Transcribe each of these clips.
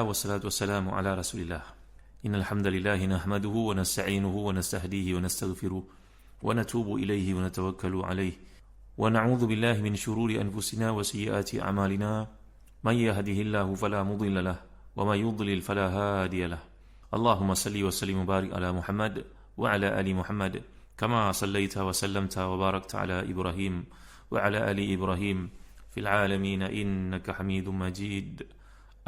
والصلاة والسلام على رسول الله. إن الحمد لله نحمده ونستعينه ونستهديه ونستغفره ونتوب إليه ونتوكل عليه. ونعوذ بالله من شرور أنفسنا وسيئات أعمالنا. من يهده الله فلا مضل له وما يضلل فلا هادي له. اللهم صل وسلم وبارك على محمد وعلى آل محمد كما صليت وسلمت وباركت على إبراهيم وعلى آل إبراهيم في العالمين إنك حميد مجيد.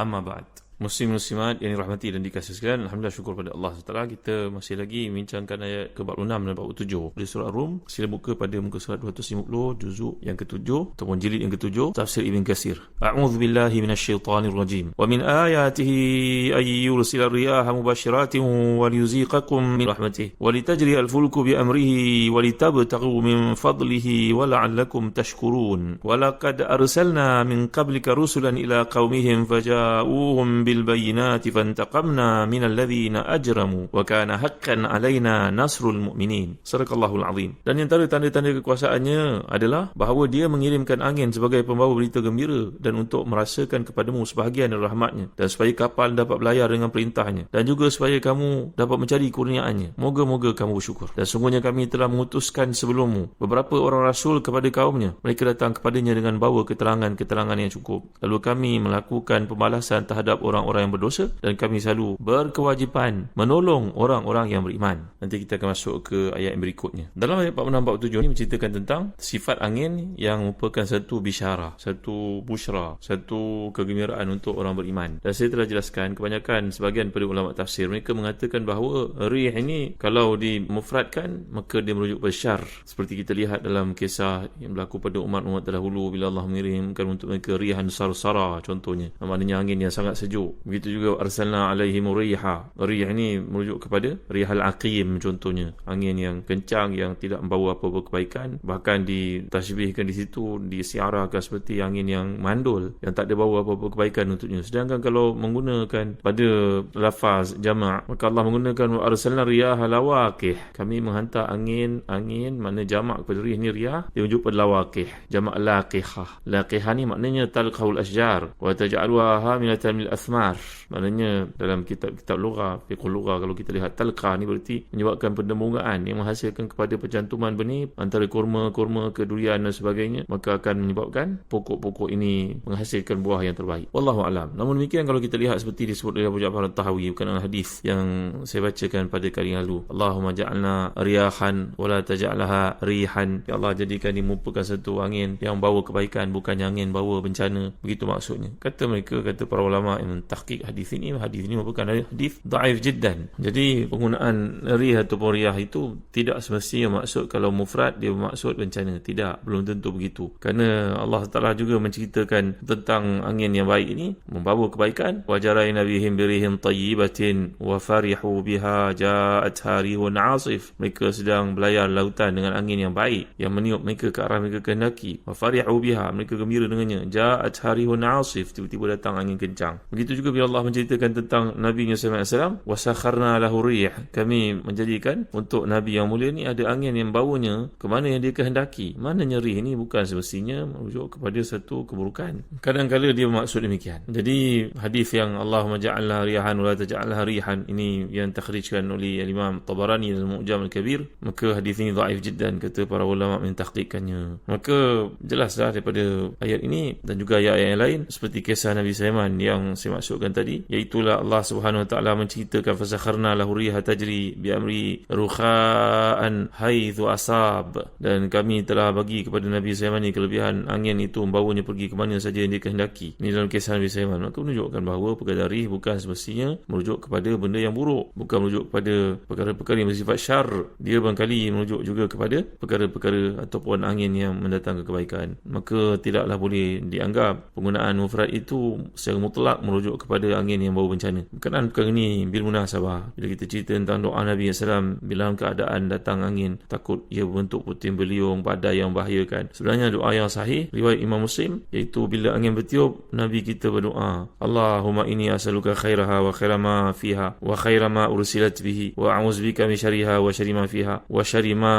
أما بعد. Muslim muslimat yang dirahmati dan dikasihi sekalian Alhamdulillah syukur pada Allah SWT Kita masih lagi membincangkan ayat ke-46 dan 47 Dari surah Rum Sila buka pada muka surat 250 Juzuk yang ke-7 Ataupun jilid yang ke-7 Tafsir Ibn Kasir A'udhu billahi minasyaitanir rajim. Wa min ayatihi Ayy yursila riyaha mubashiratin Wa liyuziqakum min rahmatih Wa litajri al-fulku bi amrihi Wa litabtagu min fadlihi Wa la'allakum tashkurun. Wa laqad arsalna min qablika rusulan ila qawmihim Faja'uhum بالبينات فانتقمنا من الذين أجرموا وكان حقا علينا نصر المؤمنين صدق الله العظيم dan yang antara tanda-tanda kekuasaannya adalah bahawa dia mengirimkan angin sebagai pembawa berita gembira dan untuk merasakan kepadamu sebahagian dari rahmatnya dan supaya kapal dapat berlayar dengan perintahnya dan juga supaya kamu dapat mencari kurniaannya moga-moga kamu bersyukur dan sungguhnya kami telah mengutuskan sebelummu beberapa orang rasul kepada kaumnya mereka datang kepadanya dengan bawa keterangan-keterangan yang cukup lalu kami melakukan pembalasan terhadap orang orang-orang yang berdosa dan kami selalu berkewajipan menolong orang-orang yang beriman. Nanti kita akan masuk ke ayat yang berikutnya. Dalam ayat 46-47 ini menceritakan tentang sifat angin yang merupakan satu bisyarah, satu bushra, satu kegembiraan untuk orang beriman. Dan saya telah jelaskan kebanyakan sebagian pada ulama tafsir mereka mengatakan bahawa rih ini kalau dimufradkan maka dia merujuk pada syar. Seperti kita lihat dalam kisah yang berlaku pada umat-umat dahulu bila Allah mengirimkan untuk mereka rihan sarsara contohnya. Maknanya angin yang sangat sejuk Begitu juga arsalna alaihim riha. Rih ini merujuk kepada rihal aqim contohnya. Angin yang kencang yang tidak membawa apa-apa kebaikan. Bahkan ditashbihkan di situ, disiarahkan seperti angin yang mandul yang tak ada bawa apa-apa kebaikan untuknya. Sedangkan kalau menggunakan pada lafaz jama' maka Allah menggunakan arsalna riyaha lawaqih. Kami menghantar angin, angin mana jamak kepada rih ni riyah dia merujuk pada lawaqih. Jamak laqihah. Laqihah ni maknanya talqahul asjar wa taj'aluha minatan min al ismar maknanya dalam kitab-kitab lugah fiqh lugah kalau kita lihat talqah ni berarti menyebabkan pendembungaan yang menghasilkan kepada pencantuman benih antara kurma-kurma ke durian dan sebagainya maka akan menyebabkan pokok-pokok ini menghasilkan buah yang terbaik. Wallahu alam. Namun demikian kalau kita lihat seperti disebut oleh Abu Ja'far al-Tahawi bukan hadis yang saya bacakan pada kali yang lalu. Allahumma ja'alna riyahan wala taj'alha rihan. Ya Allah jadikan ini merupakan satu angin yang bawa kebaikan bukan angin bawa bencana. Begitu maksudnya. Kata mereka kata para ulama yang tahqiq hadis ini. Hadis ini merupakan hadis dhaif jiddan. Jadi penggunaan rih atau riyah itu tidak semestinya maksud kalau mufrad dia maksud bencana. Tidak belum tentu begitu. Kerana Allah Taala juga menceritakan tentang angin yang baik ini membawa kebaikan. Wajarai nabihim birihim tayyibatin wa farihu biha ja'at harihun asif. Mereka sedang berlayar lautan dengan angin yang baik yang meniup mereka ke arah mereka kehendaki. Wa farihu biha mereka gembira dengannya. Ja'at harihun asif tiba-tiba datang angin kencang. Begitu juga bila Allah menceritakan tentang Nabi Muhammad SAW wasakharna lahu rih. Kami menjadikan untuk Nabi yang mulia ni ada angin yang bawanya ke mana yang dia kehendaki. Mana nyeri ini bukan semestinya merujuk kepada satu keburukan. Kadang-kadang dia maksud demikian. Jadi hadis yang Allah maja'alna rihan wa taja'alna rihan ini yang takhrijkan oleh Imam Tabarani dalam Mu'jam Al-Kabir maka hadis ini dhaif jiddan kata para ulama yang maka jelaslah daripada ayat ini dan juga ayat-ayat yang lain seperti kisah Nabi Sulaiman yang saya masukkan tadi iaitu Allah Subhanahu wa taala menceritakan fasakharna lahu riha tajri bi amri rukhaan haitsu asab. Dan kami telah bagi kepada Nabi Sulaiman ni kelebihan angin itu membawanya pergi ke mana saja yang dia kehendaki. Ini dalam kisah Nabi Sulaiman. Maka menunjukkan bahawa perkara bukan semestinya merujuk kepada benda yang buruk. Bukan merujuk kepada perkara-perkara yang bersifat syar. Dia barangkali merujuk juga kepada perkara-perkara ataupun angin yang mendatangkan kebaikan. Maka tidaklah boleh dianggap penggunaan mufrad itu secara mutlak merujuk merujuk kepada angin yang bawa bencana. Berkenaan perkara ini bil munasabah. Bila kita cerita tentang doa Nabi SAW bila keadaan datang angin takut ia berbentuk puting beliung badai yang membahayakan. Sebenarnya doa yang sahih riwayat Imam Muslim iaitu bila angin bertiup Nabi kita berdoa Allahumma ini asaluka khairaha wa khaira ma fiha wa khaira ma ursilat bihi wa a'udzubika min syarriha wa syarri ma fiha wa syarri ma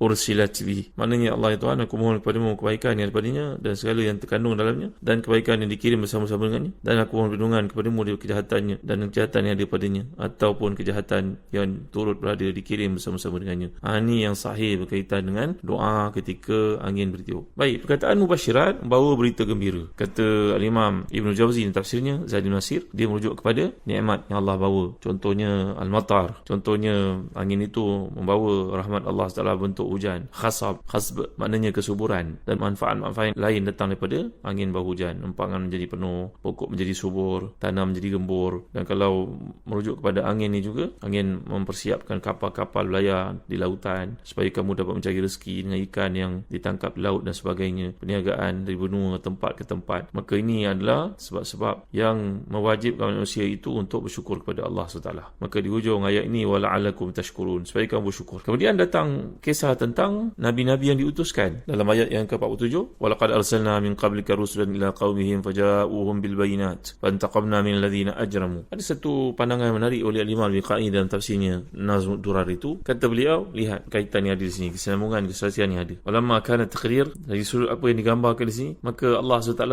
ursilat bihi. Maknanya Allah ya Tuhan aku mohon kepadamu kebaikan yang daripadanya dan segala yang terkandung dalamnya dan kebaikan yang dikirim bersama-sama dengannya dan aku mohon perlindungan kepadamu dari kejahatannya dan kejahatan yang ada padanya ataupun kejahatan yang turut berada dikirim bersama-sama dengannya. Ha, ini yang sahih berkaitan dengan doa ketika angin bertiup. Baik, perkataan mubasyirat bawa berita gembira. Kata Al-Imam Ibn Jawzi dalam tafsirnya, Zaidun Nasir, dia merujuk kepada nikmat yang Allah bawa. Contohnya Al-Matar. Contohnya angin itu membawa rahmat Allah setelah bentuk hujan. Khasab. Khasb maknanya kesuburan. Dan manfaat-manfaat lain datang daripada angin bawa hujan. Empangan menjadi penuh, pokok menjadi subur, tanah menjadi gembur. Dan kalau merujuk kepada angin ini juga, angin mempersiapkan kapal-kapal belayar di lautan supaya kamu dapat mencari rezeki dengan ikan yang ditangkap di laut dan sebagainya. Perniagaan dari benua tempat ke tempat. Maka ini adalah sebab-sebab yang mewajibkan manusia itu untuk bersyukur kepada Allah SWT. Maka di hujung ayat ini wala'alakum tashkurun supaya kamu bersyukur. Kemudian datang kisah tentang nabi-nabi yang diutuskan dalam ayat yang ke-47 walaqad arsalna min qablika rusulan ila qaumihim faja'uhum bil bayinat fantaqamna min alladhina ajramu. Ada satu pandangan yang menarik oleh Imam Al-Biqai dalam tafsirnya Nazm Durar itu kata beliau lihat kaitan yang ada di sini kesinambungan kesaksian yang ada. Walamma kana takrir dari sudut apa yang digambarkan di sini maka Allah SWT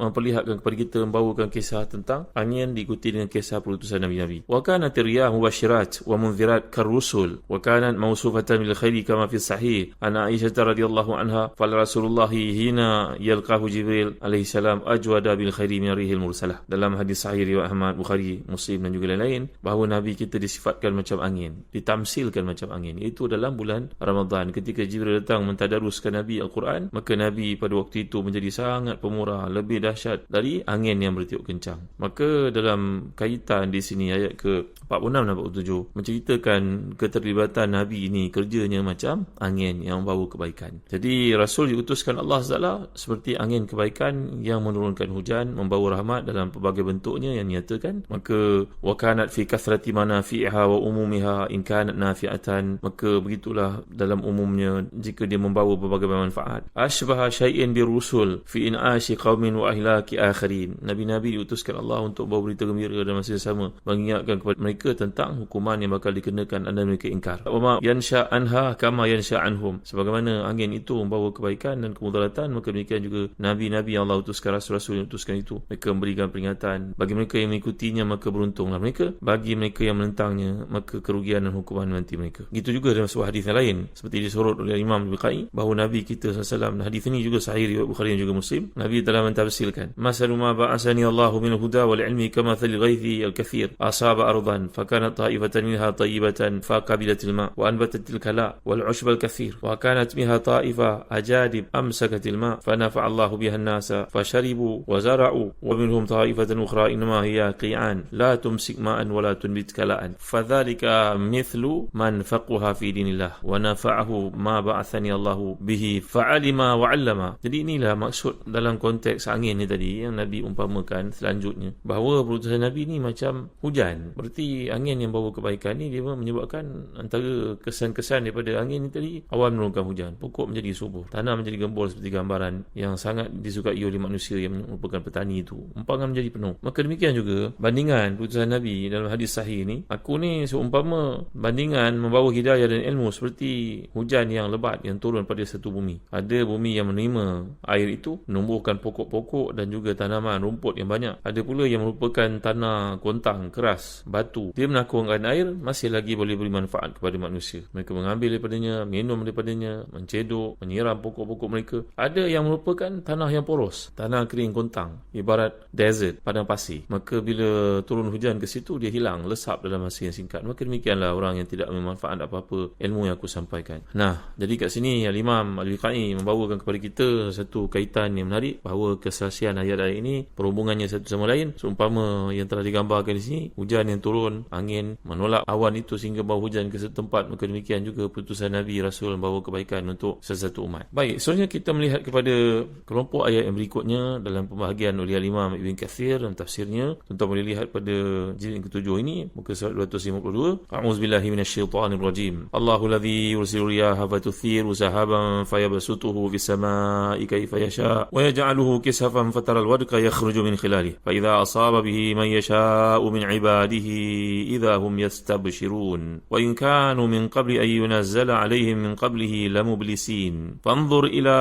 memperlihatkan kepada kita membawakan kisah tentang angin diikuti dengan kisah perutusan Nabi-Nabi. Wa kana tiriyah mubashirat wa munzirat karusul wa kanat mawsufatan bil khairi kama fi sahih ana Aisyah radhiyallahu anha fal Rasulullah hina yalqahu Jibril alaihi salam ajwada bil khairi min rihil mursalah. Dalam hadis sahih riwayat Ahmad Bukhari Muslim dan juga lain-lain bahawa Nabi kita disifatkan macam angin, ditamsilkan macam angin. Itu dalam bulan Ramadan ketika Jibril datang mentadaruskan Nabi Al-Quran, maka Nabi pada waktu itu menjadi sangat pemurah, lebih dahsyat dari angin yang bertiup kencang. Maka dalam kaitan di sini ayat ke 46 dan 47 menceritakan keterlibatan Nabi ini kerjanya macam angin yang membawa kebaikan. Jadi Rasul diutuskan Allah SWT seperti angin kebaikan yang menurunkan hujan, membawa rahmat dalam pelbagai bentuknya yang nyatakan. Maka wakanat fi kathrati manafi'ha wa umumiha in kanat nafi'atan. Maka begitulah dalam umumnya jika dia membawa berbagai manfaat. Ashbaha syai'in bi rusul fi in'ashi qaumin wa ahlaki akharin. Nabi-nabi diutuskan Allah untuk bawa berita gembira dan masa sama mengingatkan kepada mereka tentang hukuman yang bakal dikenakan anda mereka ingkar. Wama yansha anha kama yansha anhum. Sebagaimana angin itu membawa kebaikan dan kemudaratan, maka demikian juga nabi-nabi yang Allah utuskan rasul-rasul yang utuskan itu. Mereka memberikan peringatan bagi mereka yang mengikutinya maka beruntunglah mereka. Bagi mereka yang menentangnya maka kerugian dan hukuman nanti mereka. Gitu juga dalam sebuah hadis yang lain seperti disorot oleh Imam Bukhari bahawa Nabi kita SAW hadis ini juga sahih riwayat Bukhari dan juga Muslim. Nabi telah mentafsirkan masalu ma ba'asani Allahu min huda wal ilmi kama thal ghaithi al-kathir asaba ardan فكانت طائفة منها طيبة فقبلت الماء وأنبتت الكلاء والعشب الكثير وكانت منها طائفة أجادب أمسكت الماء فنفع الله بها الناس فشربوا وزرعوا ومنهم طائفة أخرى إنما هي قيعان لا تمسك ماء ولا تنبت كلاء فذلك مثل من فقها في دين الله ونفعه ما بعثني الله به فعلم وعلم jadi inilah maksud dalam konteks angin ni tadi yang Nabi umpamakan selanjutnya bahawa perutusan Nabi ni macam hujan berarti angin yang bawa kebaikan ni dia menyebabkan antara kesan-kesan daripada angin ni tadi awan menurunkan hujan pokok menjadi subur tanah menjadi gembur seperti gambaran yang sangat disukai oleh manusia yang merupakan petani itu empangan menjadi penuh maka demikian juga bandingan putusan Nabi dalam hadis sahih ni. Aku ni seumpama bandingan membawa hidayah dan ilmu seperti hujan yang lebat yang turun pada satu bumi. Ada bumi yang menerima air itu menumbuhkan pokok-pokok dan juga tanaman rumput yang banyak. Ada pula yang merupakan tanah kontang keras batu. Dia menakungkan air masih lagi boleh beri manfaat kepada manusia. Mereka mengambil daripadanya, minum daripadanya, mencedok, menyiram pokok-pokok mereka. Ada yang merupakan tanah yang poros, tanah kering kontang, ibarat desert, padang pasir. Maka bila turun hujan ke situ, dia hilang, lesap dalam masa yang singkat. Maka demikianlah orang yang tidak bermanfaat apa-apa ilmu yang aku sampaikan. Nah, jadi kat sini Al-Imam Al-Liqai membawakan kepada kita satu kaitan yang menarik bahawa kesaksian ayat-ayat ini perhubungannya satu sama lain. Seumpama yang telah digambarkan di sini, hujan yang turun angin menolak awan itu sehingga bawa hujan ke setempat maka demikian juga putusan Nabi Rasul membawa kebaikan untuk sesuatu umat baik seterusnya kita melihat kepada kelompok ayat yang berikutnya dalam pembahagian oleh Imam Ibn Kathir Al-Ghafir dan tafsirnya tuan-tuan boleh lihat pada jilid ke-7 ini muka surat 252 A'udzubillahi minasyaitanir rajim Allahu ladzi yursilu riyaha fa sahaban fa yabsutuhu fis samaa'i kayfa yasha wa yaj'aluhu kisafan fa taral wadqa yakhruju min khilalihi. Fa idza asaba bihi man yasha'u min 'ibadihi idza hum yastabshirun. Wa in kanu min qabli an yunazzala 'alaihim min qablihi lamublisin. Fanzur ila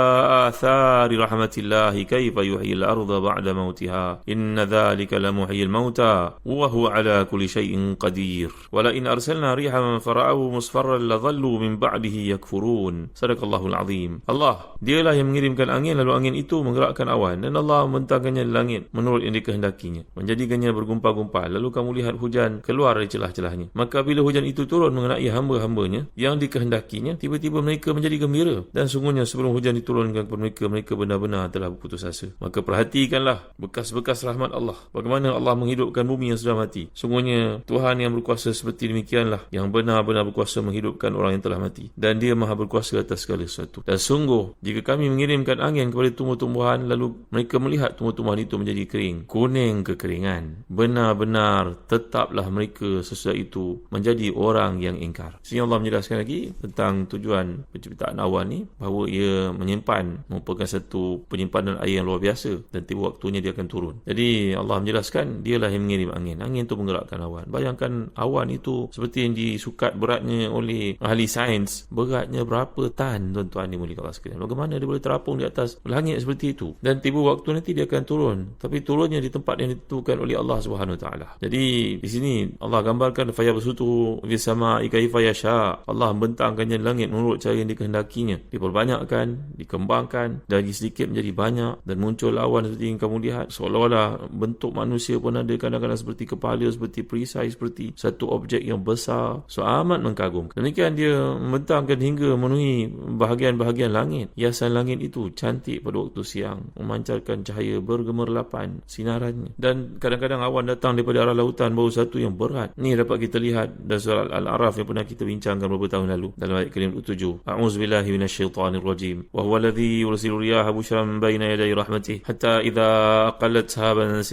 athari rahmatillahi kayfa yuhyil arda ba'da mautiha inna ذلك لمحيي الموتى وهو على كل شيء قدير ولئن أرسلنا ريحا فرأوه مصفرا لظلوا من بعده يكفرون صدق الله العظيم Allah dialah yang mengirimkan angin lalu angin itu menggerakkan awan dan Allah membentangkannya di langit menurut yang dikehendakinya menjadikannya bergumpal-gumpal lalu kamu lihat hujan keluar dari celah-celahnya maka bila hujan itu turun mengenai hamba-hambanya yang dikehendakinya tiba-tiba mereka menjadi gembira dan sungguhnya sebelum hujan diturunkan kepada mereka mereka benar-benar telah berputus asa maka perhatikanlah bekas-bekas rahmat Allah. Bagaimana Allah menghidupkan bumi yang sudah mati? Sungguhnya Tuhan yang berkuasa seperti demikianlah yang benar-benar berkuasa menghidupkan orang yang telah mati. Dan dia maha berkuasa atas segala sesuatu. Dan sungguh jika kami mengirimkan angin kepada tumbuh-tumbuhan lalu mereka melihat tumbuh-tumbuhan itu menjadi kering kuning kekeringan benar-benar tetaplah mereka sesudah itu menjadi orang yang ingkar. Sehingga Allah menjelaskan lagi tentang tujuan penciptaan awan ni bahawa ia menyimpan merupakan satu penyimpanan air yang luar biasa. Dan tiba waktunya dia akan turun. Jadi Allah menjelaskan dialah yang mengirim angin. Angin itu menggerakkan awan. Bayangkan awan itu seperti yang disukat beratnya oleh ahli sains. Beratnya berapa tan tuan-tuan di mulia sekalian. Bagaimana dia boleh terapung di atas langit seperti itu? Dan tiba waktu nanti dia akan turun. Tapi turunnya di tempat yang ditentukan oleh Allah Subhanahu taala. Jadi di sini Allah gambarkan faya bersutu fi sama'i kaifa yasha. Allah membentangkannya langit menurut cara yang dikehendakinya. Diperbanyakkan dikembangkan dari sedikit menjadi banyak dan muncul awan seperti yang kamu lihat seolah-olah bentuk manusia pun ada kadang-kadang seperti kepala seperti perisai seperti satu objek yang besar so amat mengagumkan demikian dia membentangkan hingga memenuhi bahagian-bahagian langit. Hiasan langit itu cantik pada waktu siang, memancarkan cahaya bergemerlapan sinarannya. Dan kadang-kadang awan datang daripada arah lautan bau satu yang berat. Ni dapat kita lihat dalam surah Al-A'raf yang pernah kita bincangkan beberapa tahun lalu dalam ayat kalim 7. A'udzubillahi minasyaitonirrajim. Wa huwa alladhi yursilu riyaha bushran bayna yaday rahmatih hatta idza aqallat sahaban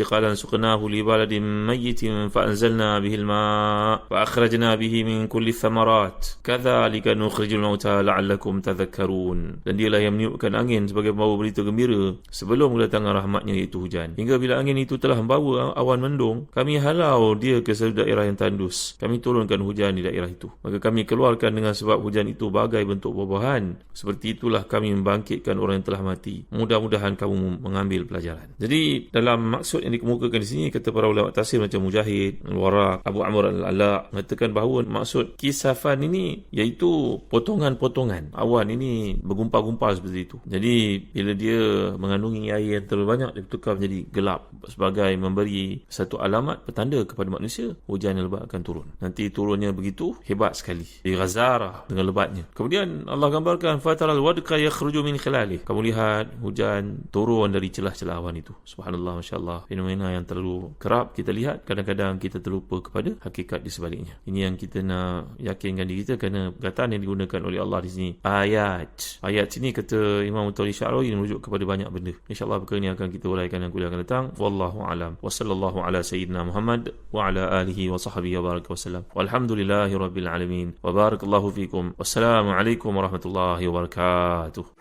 baladin mayyitin fa anzalna bihi al-ma' fa akhrajna bihi min kulli thamarat. Kadzalika nukhrijul mauta la'allakum tadhakkarun dan dialah yang meniupkan angin sebagai pembawa berita gembira sebelum kedatangan rahmatnya iaitu hujan. Hingga bila angin itu telah membawa awan mendung kami halau dia ke seluruh daerah yang tandus. Kami turunkan hujan di daerah itu. Maka kami keluarkan dengan sebab hujan itu bagai bentuk buah-buahan. Seperti itulah kami membangkitkan orang yang telah mati. Mudah-mudahan kamu mengambil pelajaran. Jadi dalam maksud yang dikemukakan di sini kata para ulama tafsir macam Mujahid Al-Waraq Abu Amr Al-Ala mengatakan bahawa maksud kisafan ini iaitu potongan-potongan awan ini bergumpal-gumpal seperti itu. Jadi bila dia mengandungi air yang terlalu banyak dia bertukar menjadi gelap sebagai memberi satu alamat petanda kepada manusia hujan yang lebat akan turun. Nanti turunnya begitu hebat sekali. Di Ghazara dengan lebatnya. Kemudian Allah gambarkan fataral wadqa yakhruju min khilali. Kamu lihat hujan turun dari celah-celah awan itu. Subhanallah masya-Allah. Fenomena yang terlalu kerap kita lihat kadang-kadang kita terlupa kepada hakikat di sebaliknya. Ini yang kita nak yakinkan diri kita kerana perkataan yang digunakan oleh Allah di sini ayat. Ayat sini kata Imam Tawli Syarawi merujuk kepada banyak benda. insyaAllah perkara ini akan kita uraikan dan kuliah akan datang. Wallahu alam. Wa sallallahu ala sayyidina Muhammad wa ala alihi wa sahbihi wa baraka wa sallam. Walhamdulillahi rabbil alamin. Wa barakallahu fikum. Wassalamu alaikum warahmatullahi wabarakatuh